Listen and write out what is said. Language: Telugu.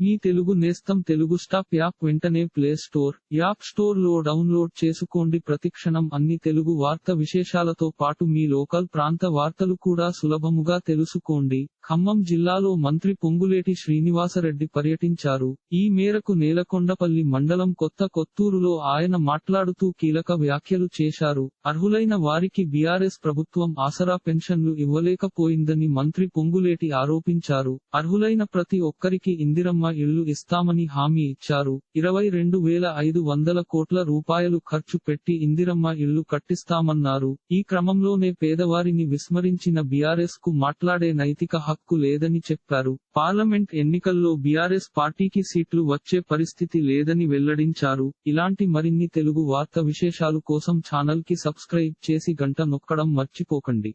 మీ తెలుగు నేస్తం తెలుగు స్టాప్ యాప్ వెంటనే ప్లే స్టోర్ యాప్ స్టోర్లో డౌన్లోడ్ చేసుకోండి. ప్రతిక్షణం అన్ని తెలుగు వార్త విశేషాలతో పాటు మీ లోకల్ ప్రాంత వార్తలు కూడా సులభముగా తెలుసుకోండి. ఖమ్మం జిల్లాలో మంత్రి పొంగులేటి శ్రీనివాసరెడ్డి పర్యటించారు. ఈ మేరకు నేలకొండపల్లి మండలం కొత్త కొత్తూరులో ఆయన మాట్లాడుతూ కీలక వ్యాఖ్యలు చేశారు. అర్హులైన వారికి బీఆర్ఎస్ ప్రభుత్వం ఆసరా పెన్షన్లు ఇవ్వలేకపోయిందని మంత్రి పొంగులేటి ఆరోపించారు. అర్హులైన ప్రతి ఒక్కరికి ఇందిరమ్మ ఇళ్ళు ఇస్తామని హామీ ఇచ్చారు. ఇరవై రెండు వేల ఐదు వందల కోట్ల రూపాయలు ఖర్చు పెట్టి ఇందిరమ్మ ఇళ్ళు కట్టిస్తామన్నారు. ఈ క్రమంలోనే పేదవారిని విస్మరించిన బీఆర్ఎస్కు మాట్లాడే నైతిక హక్కు లేదని చెప్పారు. పార్లమెంట్ ఎన్నికల్లో బీఆర్ఎస్ పార్టీకి సీట్లు వచ్చే పరిస్థితి లేదని వెల్లడించారు. ఇలాంటి మరిన్ని తెలుగు వార్త విశేషాలు కోసం ఛానల్కి సబ్స్క్రైబ్ చేసి గంట నొక్కడం మర్చిపోకండి.